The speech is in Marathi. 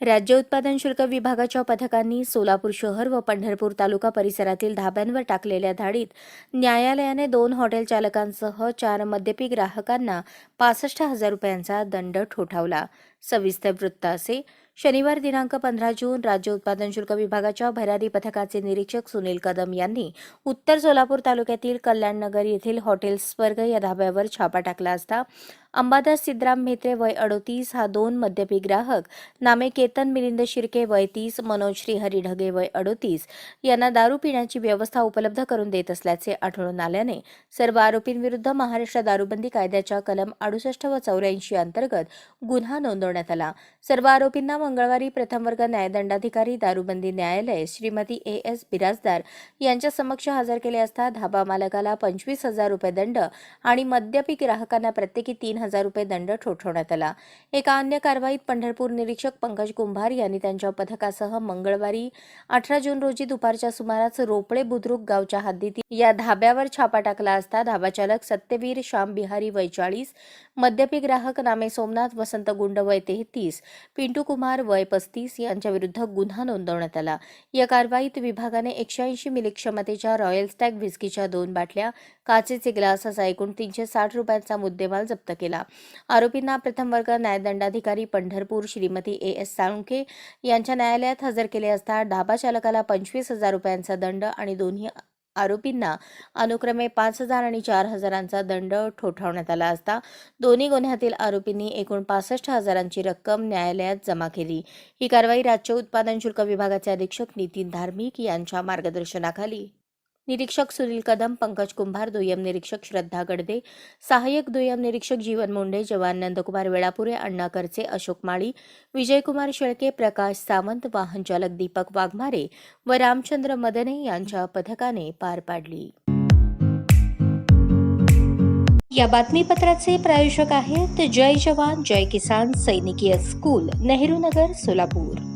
राज्य उत्पादन शुल्क विभागाच्या पथकांनी सोलापूर शहर व पंढरपूर तालुका परिसरातील धाब्यांवर टाकलेल्या धाडीत न्यायालयाने दोन हॉटेल चालकांसह चार मद्यपी ग्राहकांना पासष्ट हजार रुपयांचा दंड ठोठावला. सविस्तर वृत्त असे. शनिवार दिनांक पंधरा जून राज्य उत्पादन शुल्क विभागाच्या भरारी पथकाचे निरीक्षक सुनील कदम यांनी उत्तर सोलापूर तालुक्यातील कल्याणनगर येथील हॉटेल स्वर्ग या धाब्यावर छापा टाकला असता अंबादास सिद्धराम म्हेत्रे वय अडोतीस हा दोन मद्यपी ग्राहक नामे केतन मिलिंद शिर्के वय तीस मनोज श्रीहरी ढगे वय अडोतीस यांना दारू पिण्याची व्यवस्था उपलब्ध करून देत असल्याचे आढळून आल्याने सर्व आरोपींविरुद्ध महाराष्ट्र दारूबंदी कायद्याच्या कलम अडुसष्ट व चौऱ्याऐंशी अंतर्गत गुन्हा नोंदवण्यात आला. सर्व आरोपींना मंगळवारी प्रथम वर्ग न्यायदंडाधिकारी दारूबंदी न्यायालय श्रीमती ए एस बिराजदार यांच्या समक्ष हजर केले असता धाबा मालकाला पंचवीस हजार रुपये दंड आणि मद्यपी ग्राहकांना प्रत्येकी तीन हजार रुपये दंड ठोठवण्यात आला. एका अन्य कारवाईत पंढरपूर निरीक्षक पंकज कुंभार यांनी त्यांच्या पथकासह मंगळवारी अठरा जून रोजी दुपारच्या सुमारास रोपळे बुद्रुक गावच्या हद्दीतील या धाब्यावर छापा टाकला असता धाबाचालक सत्यवीर श्याम बिहारी वैचाळीस मद्यपी ग्राहक नामे सोमनाथ वसंत गुंड वय तेहतीस. पिंटू कुमार वय पस्तीस यांच्या विरुद्ध गुन्हा नोंदवण्यात आला. या कारवाईत विभागाने एकशे ऐंशी मिली क्षमतेच्या रॉयल स्टॅग व्हिस्कीच्या दोन बाटल्या काचेचे ग्लास असा एकूण तीनशे साठ रुपयांचा मुद्देमाल जप्त केला. आरोपींना प्रथम वर्ग न्यायदंडाधिकारी पंढरपूर श्रीमती ए एस साळुंखे यांच्या न्यायालयात हजर केले असता ढाबा चालकाला पंचवीस हजार रुपयांचा दंड आणि दोन्ही आरोपींना अनुक्रमे पाच हजार आणि चार हजारांचा दंड ठोठावण्यात आला असता दोन्ही गुन्ह्यातील आरोपींनी एकूण पासष्ट हजारांची रक्कम न्यायालयात जमा केली. ही कारवाई राज्य उत्पादन शुल्क विभागाचे अधीक्षक नितीन धार्मिक यांच्या मार्गदर्शनाखाली निरीक्षक सुनील कदम पंकज कुंभार दुय्यम निरीक्षक श्रद्धा गडदे सहाय्यक दुय्यम निरीक्षक जीवन मुंडे जवान नंदकुमार वेळापुरे अण्णा करचे अशोक माळी विजयकुमार शेळके प्रकाश सावंत वाहन चालक दीपक वाघमारे व रामचंद्र मदने यांच्या पथकाने पार पाडली. या बातमीपत्राचे प्रायोजक आहेत जय जवान जय किसान सैनिकीय स्कूल नेहरू नगर सोलापूर.